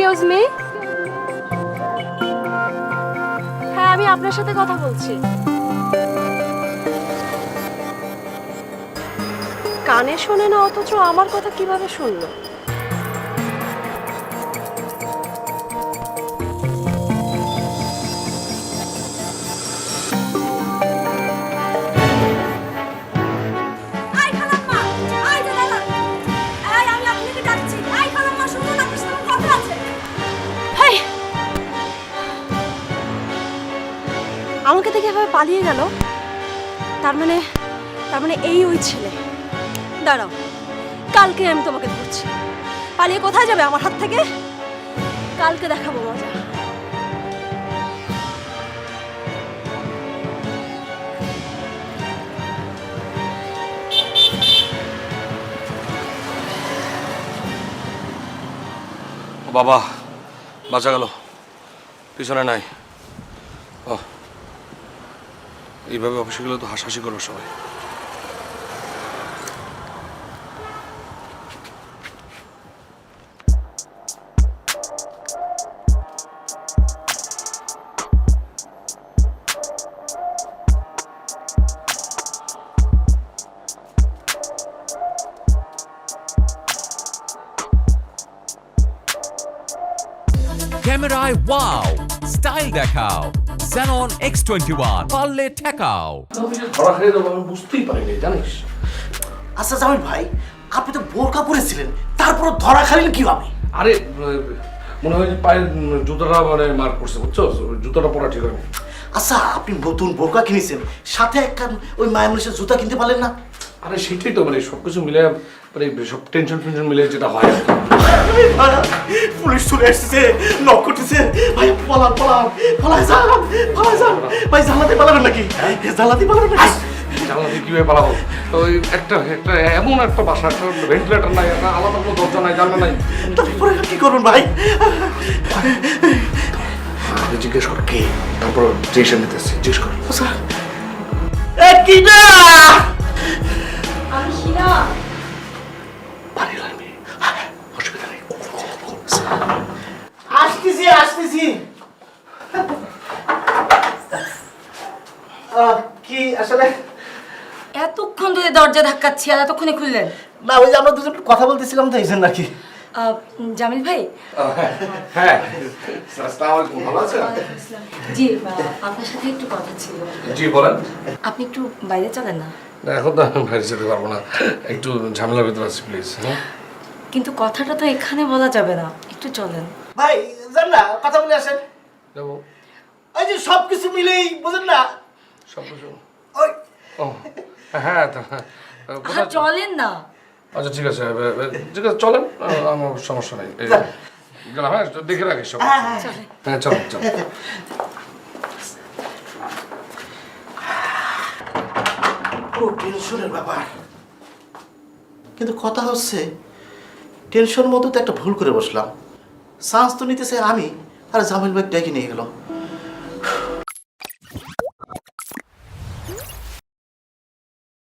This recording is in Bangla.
এক্সকিউজ মি হ্যাঁ আমি আপনার সাথে কথা বলছি। কানে শোনে না, অথচ আমার কথা কীভাবে শুনলো? আমাকে দেখে এভাবে পালিয়ে গেল। তার মানে তার মানে এই ওই ছেলে। দাঁড়াও, কালকে আমি তোমাকে ধরছি। পালিয়ে কোথায় যাবে আমার হাত থেকে? কালকে দেখাবো মজা। বাবা, বাঁচা গেল। পিছনে নাই। ও। এইভাবে অফিসে গেলে তো হাসাহাসি করবে সবাই। ক্যামেরায় ওয়াও! স্টাইল দেখাও। Xenon X21 পারলে ঠেকাও। ধরা খেয়ে দেবো আমি বুঝতেই পারিনি জানিস? আচ্ছা জামিল ভাই আপনি তো বোরকা পরেছিলেন তারপর ধরা খাইলেন কীভাবে? আরে মনে হয় যে পায়ের জুতোটা মানে মার করছে বুঝছ জুতোটা পরা ঠিক হয়নি। আচ্ছা আপনি নতুন বোরকা কিনেছেন সাথে একটা ওই মায়ের মানুষের জুতা কিনতে পারলেন না? আরে সেটাই তো মানে সবকিছু মিলে মানে সব টেনশন ফেনশন মিলে যেটা হয় পুলিশ চলে এসেছে নক করতেছে। ভাই পালান পালান পালাই যান পালাই যান। ভাই জানলাতে পালাবেন নাকি? জানলাতে পালাবেন নাকি? জানলা দিয়ে কীভাবে পালাবো? তো ওই একটা একটা এমন একটা বাসা একটা ভেন্টিলেটর নাই একটা আলাদা কোনো দরজা নাই জানলা নাই। তারপরে কি করবেন ভাই? জিজ্ঞেস কর কে? তারপর জিজ্ঞেস নিতেছি জিজ্ঞেস কর। এ কি না আহ, কি আসলে? এতক্ষণ ধরে দরজা ধাক্কাচ্ছি আর এতক্ষণে খুললেন? না ওই যে আমরা দুজন কথা বলতেছিলাম তাই জন্য নাকি আহ, জামিল ভাই? হ্যাঁ আছেন? জি আপনার সাথে একটু কথা ছিল। জি বলেন। আপনি একটু বাইরে চলেন না। না, এখন তো আমি বাইরে যেতে পারব না। একটু ঝামেলার ভিতরে আছি প্লিজ হ্যাঁ? কিন্তু কথাটা তো এখানে বলা যাবে না। একটু চলেন। ভাই জান না কথা বলে আসেন। যাব। ওই যে সব কিছু মিলেই বুঝেন না? সব কিছু। ওই। ও হ্যাঁ তা, হ্যাঁ। চলেন না। আচ্ছা ঠিক আছে ঠিক আছে চলেন আমার সমস্যা নেই। গেলাম হ্যাঁ দেখে রাখিস সব। হ্যাঁ চলো চলো টেনশনের ব্যাপার। কিন্তু কথা হচ্ছে টেনশন মতো তো একটা ভুল করে বসলাম। চান্স তো নিতেছে আমি, আর জামিল ভাই ডেকে নিয়ে গেল।